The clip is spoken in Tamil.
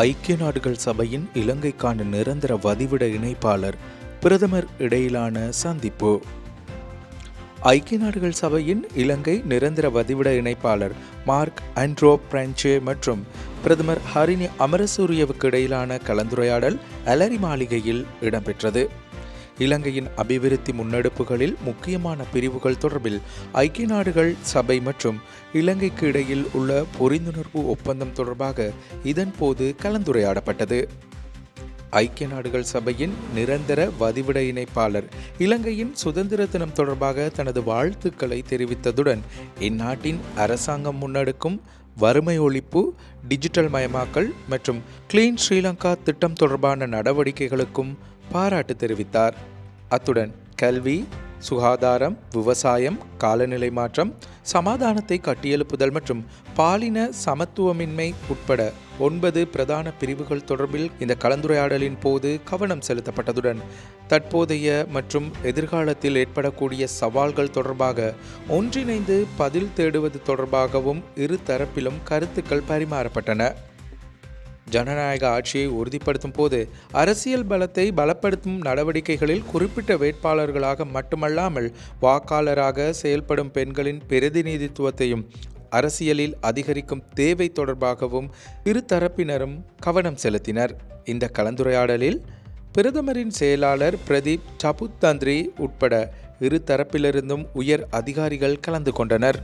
ஐக்கிய நாடுகள் சபையின் இலங்கைக்கான நிரந்தர வதிவிட இணைப்பாளர் பிரதமர் இடையிலான சந்திப்பு. ஐக்கிய நாடுகள் சபையின் இலங்கை நிரந்தர வதிவிட இணைப்பாளர் மார்க் ஆண்ட்ரோ பிரான்சே மற்றும் பிரதமர் ஹரினி அமரசூரியவுக்கு இடையிலான கலந்துரையாடல் அலரி மாளிகையில் இடம்பெற்றது. இலங்கையின் அபிவிருத்தி முன்னெடுப்புகளில் முக்கியமான பிரிவுகள் தொடர்பில் ஐக்கிய நாடுகள் சபை மற்றும் இலங்கைக்கு இடையில் உள்ள புரிந்துணர்வு ஒப்பந்தம் தொடர்பாக இதன்போது கலந்துரையாடப்பட்டது. ஐக்கிய நாடுகள் சபையின் நிரந்தர வதிவிட இணைப்பாளர் இலங்கையின் சுதந்திர தினம் தொடர்பாக தனது வாழ்த்துக்களை தெரிவித்ததுடன் இந்நாட்டின் அரசாங்கம் முன்னெடுக்கும் வறுமை ஒழிப்பு டிஜிட்டல் மயமாக்கல் மற்றும் கிளீன் ஸ்ரீலங்கா திட்டம் தொடர்பான நடவடிக்கைகளுக்கும் பாராட்டு தெரிவித்தார். அத்துடன் கல்வி சுகாதாரம் விவசாயம் காலநிலை மாற்றம் சமாதானத்தை கட்டியெழுப்புதல் மற்றும் பாலின சமத்துவமின்மை உட்பட ஒன்பது பிரதான பிரிவுகள் தொடர்பில் இந்த கலந்துரையாடலின் போது கவனம் செலுத்தப்பட்டதுடன் தற்போதைய மற்றும் எதிர்காலத்தில் ஏற்படக்கூடிய சவால்கள் தொடர்பாக ஒன்றிணைந்து பதில் தேடுவது தொடர்பாகவும் இரு தரப்பிலும் கருத்துக்கள் பரிமாறப்பட்டன. ஜனநாயக ஆட்சியை உறுதிப்படுத்தும் போது அரசியல் பலத்தை பலப்படுத்தும் நடவடிக்கைகளில் குறிப்பிட்ட வேட்பாளர்களாக மட்டுமல்லாமல் வாக்காளராக செயல்படும் பெண்களின் பிரதிநிதித்துவத்தையும் அரசியலில் அதிகரிக்கும் தேவை தொடர்பாகவும் இரு தரப்பினரும் கவனம் செலுத்தினர். இந்த கலந்துரையாடலில் பிரதமரின் செயலாளர் பிரதீப் டபுத்தந்திரி உட்பட இரு தரப்பிலிருந்தும் உயர் அதிகாரிகள் கலந்து கொண்டனர்.